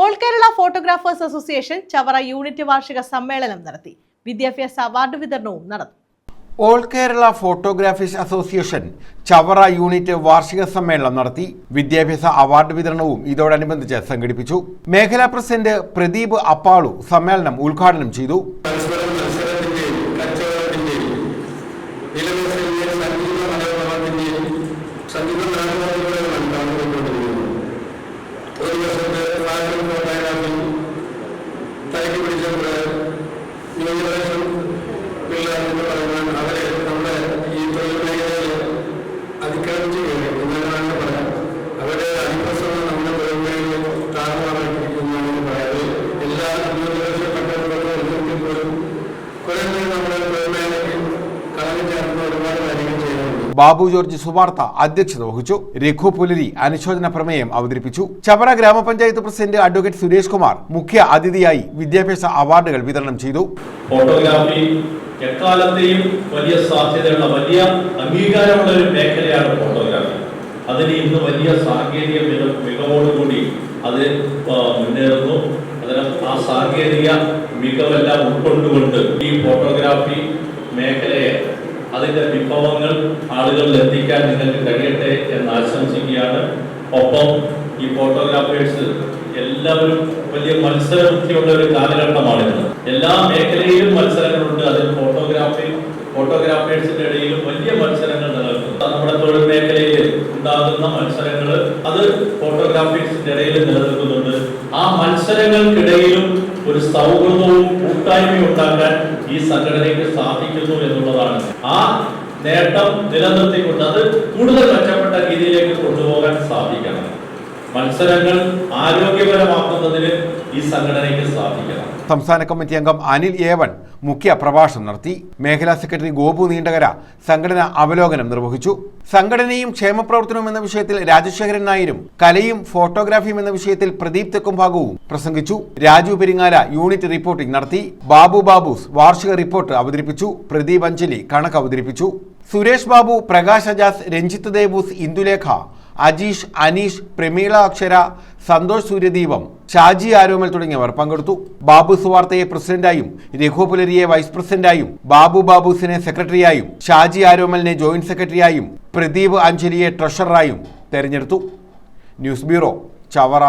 All Kerala photographers association Chavara unit വാർഷിക സമ്മേളനം നടത്തി. വിദ്യാഭ്യാസ അവാർഡ് വിതരണവും നടന്നു. All Kerala photographers association Chavara unit വാർഷിക സമ്മേളനം നടത്തി വിദ്യാഭ്യാസ അവാർഡ് വിതരണവും ഇതോടനുബന്ധിച്ച് സംഘടിപ്പിച്ചു. മേഖലാ പ്രസിഡന്റ് പ്രദീപ് അപ്പാളു സമ്മേളനം ഉദ്ഘാടനം ചെയ്തു. പരസ്പരം എന്ന് പറയുന്നത് അവരെ നമ്മുടെ ഈ തൊഴിൽ മേഖലയിൽ അതിക്രമിച്ചു കയറി എന്നാണ് പറയാം. അവരുടെ അധിപ്രസവം നമ്മുടെ തൊഴിൽ മേഖലയിൽ താറുമാറായിട്ടിരിക്കുന്നതെന്ന് പറയാം. എല്ലാ പട്ടണങ്ങളിലും പോലും കുറെ നമ്മുടെ തൊഴിൽ മേഖലയ്ക്ക് കളഞ്ഞു ചേർന്ന് ഒരുപാട് കാര്യങ്ങൾ ചെയ്യുന്നുണ്ട്. ബാബു ജോർജ് സുവാർത്ത അധ്യക്ഷത വഹിച്ചു. രഘു പുലരി അനുശോചന പ്രമേയം അവതരിപ്പിച്ചു. ചവറ ഗ്രാമപഞ്ചായത്ത് പ്രസിഡന്റ് അഡ്വക്കേറ്റ് സുരേഷ് കുമാർ മുഖ്യ അതിഥിയായി വിദ്യാഭ്യാസ അവാർഡുകൾ വിതരണം ചെയ്തു. ഫോട്ടോഗ്രാഫി എക്കാലത്തെയും വലിയ സാധ്യതയുള്ള വലിയ അംഗീകാരമുള്ള ഒരു മേഖലയാണ് ഫോട്ടോഗ്രാഫി. അതിന് ഇന്ന് വലിയ സാങ്കേതിക മിക- മികവോടുകൂടി അത് മുന്നേറുന്നു. അതിന് ആ സാങ്കേതിക മികവെല്ലാം ഉൾക്കൊണ്ടുകൊണ്ട് ഈ ഫോട്ടോഗ്രാഫി മേഖലയെ അതിന്റെ വിഭവങ്ങൾ ആളുകളിൽ എത്തിക്കാൻ നിങ്ങൾക്ക് കഴിയട്ടെ എന്ന് ആശംസിക്കുകയാണ്. ഒപ്പം ഈ ഫോട്ടോഗ്രാഫേഴ്സ് എല്ലാവരും വലിയ മത്സരബുദ്ധിയുള്ള ഒരു കാലഘട്ടമാണിത്. എല്ലാ മേഖലയിലും ഫോട്ടോഗ്രാഫി ഫോട്ടോഗ്രാഫേഴ്സിന്റെ ഇടയിലും വലിയ മത്സരങ്ങൾ നിലനിൽക്കുന്നു നമ്മുടെ തൊഴിൽ മേഖലയിൽ ഉണ്ടാകുന്ന മത്സരങ്ങൾ അത് ഫോട്ടോഗ്രാഫേഴ്സിന്റെ ഇടയിൽ നിലനിൽക്കുന്നുണ്ട്. ആ മത്സരങ്ങൾക്കിടയിലും ഒരു സൗഹൃദവും കൂട്ടായ്മയും ഉണ്ടാക്കാൻ ഈ സംഘടനയ്ക്ക് സാധിക്കുന്നു എന്നുള്ളതാണ്. ആ നേട്ടം നിലനിർത്തിക്കൊണ്ട് അത് കൂടുതൽ മെച്ചപ്പെട്ട രീതിയിലേക്ക് കൊണ്ടുപോകാൻ സാധിക്കണം. മത്സരങ്ങൾ ആരോഗ്യപരമാക്കുന്നതിന് ഈ സംഘടനയ്ക്ക് സാധിക്കണം. സംസ്ഥാന കമ്മിറ്റി അംഗം അനിൽ ഏവൻ മുഖ്യ പ്രഭാഷണം നടത്തി. മേഖലാ സെക്രട്ടറി ഗോപു നീണ്ടകര സംഘടന അവലോകനം നിർവഹിച്ചു. സംഘടനയും ക്ഷേമപ്രവർത്തനവും എന്ന വിഷയത്തിൽ രാജശേഖരൻ നായരും കലയും ഫോട്ടോഗ്രാഫിയും എന്ന വിഷയത്തിൽ പ്രദീപ് തെക്കുംഭാഗവും പ്രസംഗിച്ചു. രാജു പെരിങ്ങാല യൂണിറ്റ് റിപ്പോർട്ടിംഗ് നടത്തി. ബാബു ബാബൂസ് വാർഷിക റിപ്പോർട്ട് അവതരിപ്പിച്ചു. പ്രദീപ് അഞ്ജലി കണക്ക് അവതരിപ്പിച്ചു. സുരേഷ് ബാബു പ്രകാശ് അജാസ് രഞ്ജിത്ത് ദേവൂസ് ഇന്ദുലേഖ അജീഷ് അനീഷ് പ്രമീള അക്ഷര സന്തോഷ് സൂര്യദീപം ഷാജി ആരോമൽ തുടങ്ങിയവർ പങ്കെടുത്തു. ബാബു സുവാർത്തയെ പ്രസിഡന്റായും രഘു പുലരിയെ വൈസ് പ്രസിഡന്റായും ബാബു ബാബുസിനെ സെക്രട്ടറിയായും ഷാജി ആരോമലിനെ ജോയിന്റ് സെക്രട്ടറിയായും പ്രദീപ് അഞ്ജലിയെ ട്രഷററായും തെരഞ്ഞെടുത്തു. News bureau Chavara.